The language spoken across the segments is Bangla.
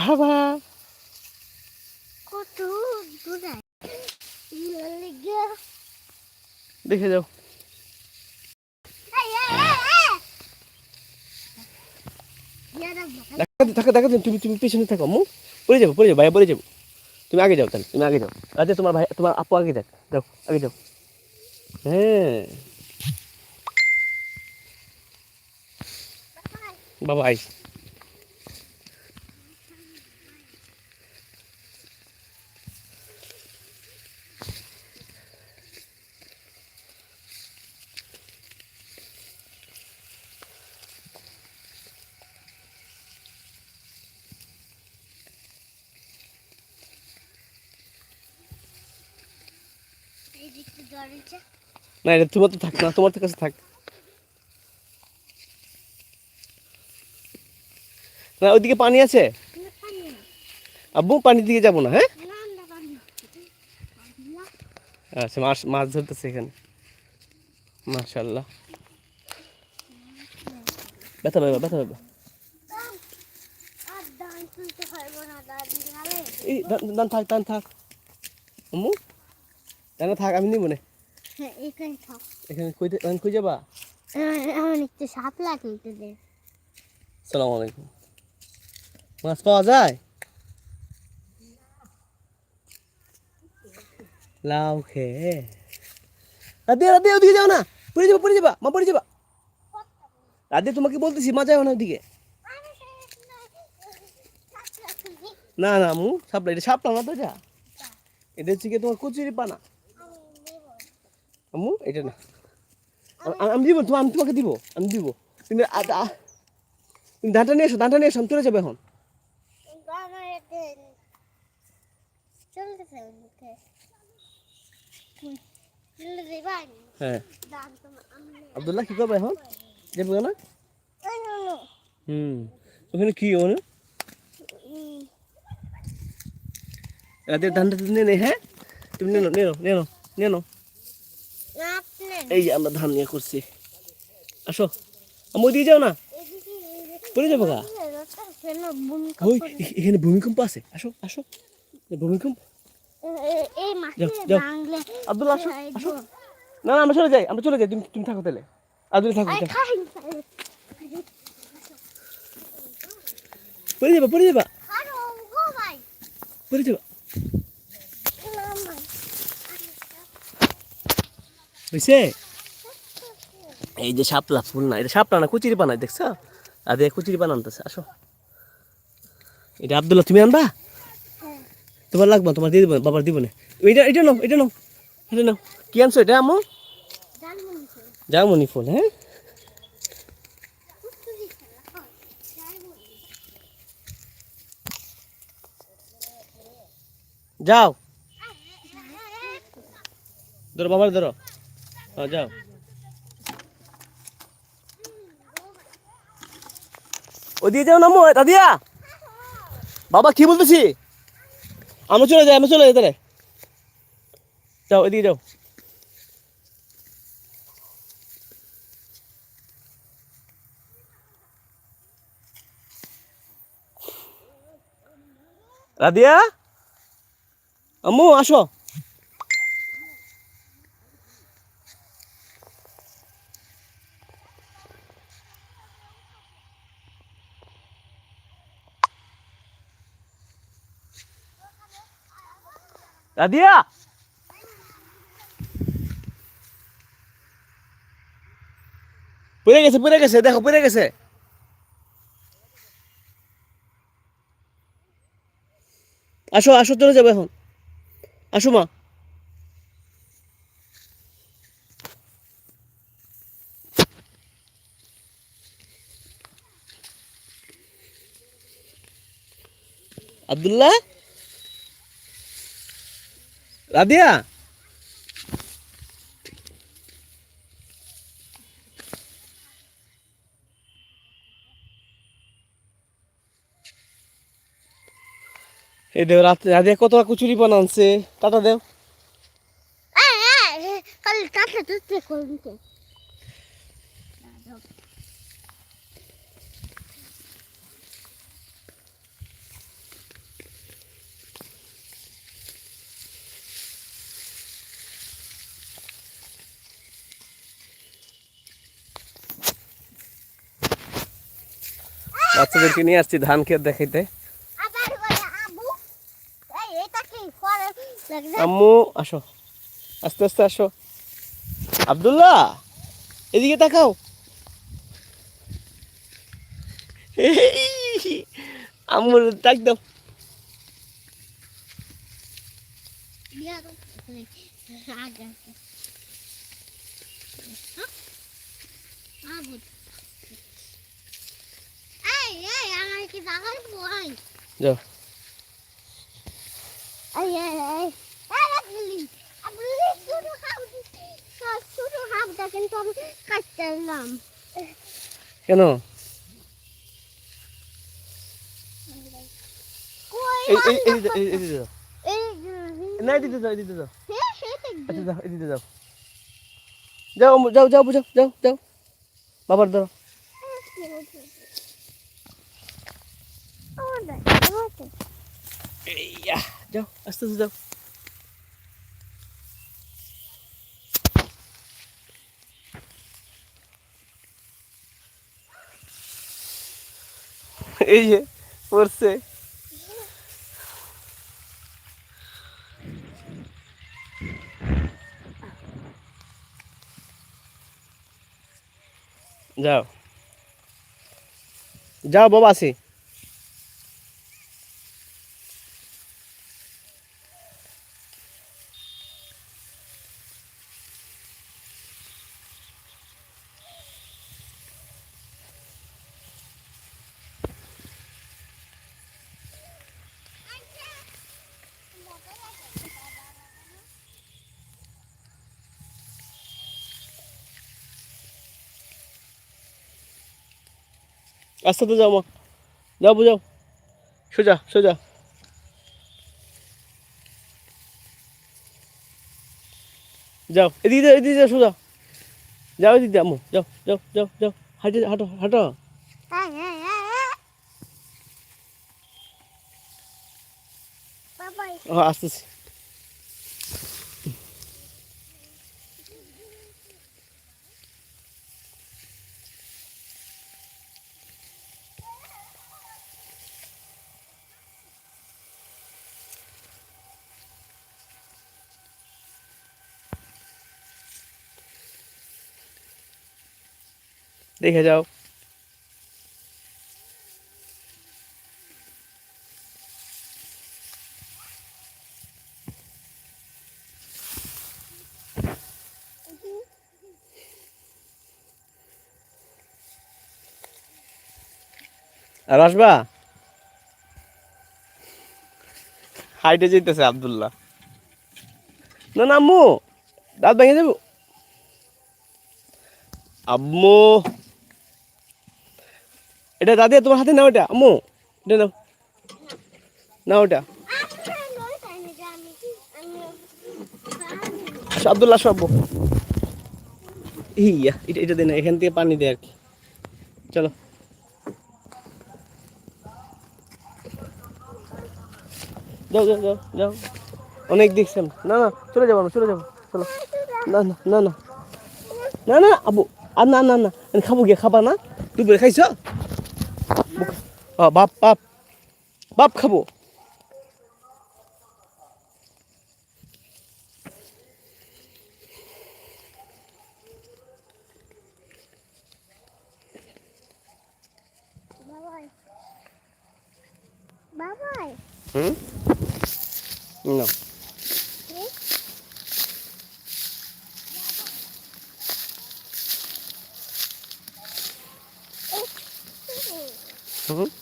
বাবা কত দেখে যাও। থাকো দেখো তুমি তুমি পিছনে থাকো মু। পড়ে যাব পড়ে যাব ভাইয়া পড়ে যাব। তুমি আগে যাও তাহলে তুমি আগে যাও। আচ্ছা তোমার ভাই তোমার আপু আগে যাক যাও আগে যাও। হ্যাঁ। বাবা আইস না, এটা তোমার তো থাক না, তোমার কাছে থাক। না, ওইদিকে পানি আছে? আব্বু, পানির দিকে যাব না হ্যাঁ? আচ্ছা মাছ মাছ ধরতেছে এখানে। মাশাল্লাহ ব্যথা পাবে ব্যথা পাবে দান থাক দান থাক। আম্মু দান থাক, আমি নিব না। এখানে দান কই যাবা? আমার একটু সাপ লাগতে দে। সালাম আলাইকুম। মাছ পাওয়া যায়? লাউ খেয়ে। রাধে রাধে ওদিকে যাও না। পড়ে যাবা পড়ে যাবা। মা পড়ে যাবা। রাধে তোমাকে বলতেছি মা যাও না ওদিকে। না না মু সাপলা এটা সাপলা না তো যা। এটা হচ্ছে কি তোমার কচুরি পানা আম্মু এটা না। আমি দিব তোমার আমি তোমাকে দিব আমি দিব। তুমি তুমি ধানটা নিয়ে এসো ধানটা নিয়ে এসো আমি চলে যাব এখন। হ্যাঁ। আবদুল্লাহ কি করবে এখন? যাব না? হুম। ওখানে কি ওখানে? উম, রাতে ধানটা নিয়ে নে হ্যাঁ? তুমি নিয়ে নাও নিয়ে নাও নিয়ে নাও নিয়ে নাও আপনি এই যে আমরা ধান নিয়ে করছি। আসো। আমি দিয়ে যাও না। পড়ে যাব গা। ওই এখানে ভূমিকম্প আছে। আসো আসো। ভূমিকম্প। আব্দুল্লাহ আসো আসো। না না আমরা চলে যাই আমরা চলে যাই। তুমি তুমি থাকো তাহলে। আব্দুল থাকো পড়ে যাবা পড়ে যাবা। পড়ে যাবা। হয়েছে এই যে শাপলা ফুল না, এটা শাপলা না, কুচিরি বানাই দেখছ? আর দেখ কুচিরি বানানতেছে, আসো। এটা আব্দুল্লাহ, তুমি আনবা? তোমার লাগবে, তোমার দিয়ে দিব, বাবার দিব না। এটা এটা নাও এটা নাও এটা নাও। কি আনছো এটা আমো জানব না ফুল হ্যাঁ? যাও। ধরো, বাবার ধরো। যাও। ওদিকে যাও না মো দাদিয়া। বাবা, কি বলতেছি? আমরা চলে যাই আমরা চলে যাই, তাহলে। যাও, এদিকে যাও। রাদিয়া আম্মু, আসো। রাদিয়া পড়ে গেছে পড়ে গেছে, দেখো, পড়ে গেছে। আসো আসো, চলে যাব এখন। আসো মা। আব্দুল্লাহ? রাদিয়া এই দেও রাতে রাদিয়া কত কচুরি বানানছে? টাটা দেও। কাল টাটা করবি বাচ্চাদেরকে নিয়ে আসছি ধান ক্ষেত দেখাইতে। আম্মু আসো। আস্তে আস্তে আসো। আব্দুল্লাহ এদিকে তাকাও। আম্মুর ডাক দাও। বিয়া এলাম কেন? দিতে- দিতে যাও। যাও যাও আচ্ছা যাও। এদিকে যাও যাও যাও যাও যাও যাও। বাবার ধরো। এইয়া যাও আস্তে আস্তে যাও এই যে পড়ছে যাও যাও বাবা আছে আস্তে যাও মা। যাও বুঝাও। সোজা সোজা। যাও এদিকে যাও এদিকে যাও সোজা। যাও এদিকে যাও যাও যাও যাও যাও। হাঁটে হাঁটো হাঁটো। বাবাই দেখে যাও। আর আসবা? হাইটে যেতেছে আব্দুল্লাহ। না না আম্মু দাঁত ভেঙে যাব আম্মু! এটা দাদি, তোমার হাতে নাও এটা। আম্মু, এটা নাও। নাও এটা। আসো আব্দুল্লাহ আব্বু। ইয়া, এটা এটা দে না, এখান থেকে পানি দে আর কি। চলো। যাও যাও যাও যাও। অনেক দেখছেন না না, চলে যাব চলে যাব। চলো। না না না না। না না আবু আর না না না খাব গিয়ে, খাবা না। দুপুরে খাইছ? বাপ বাপ বাপ খাব। হুম? না। হুম?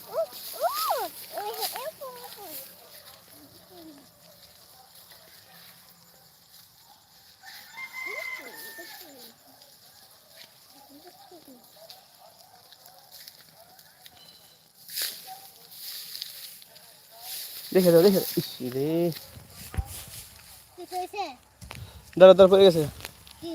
দেখে দাও দেখে দাও ইস রে কি কইছে দাঁড়া দাঁড়া পড়ে গেছে কি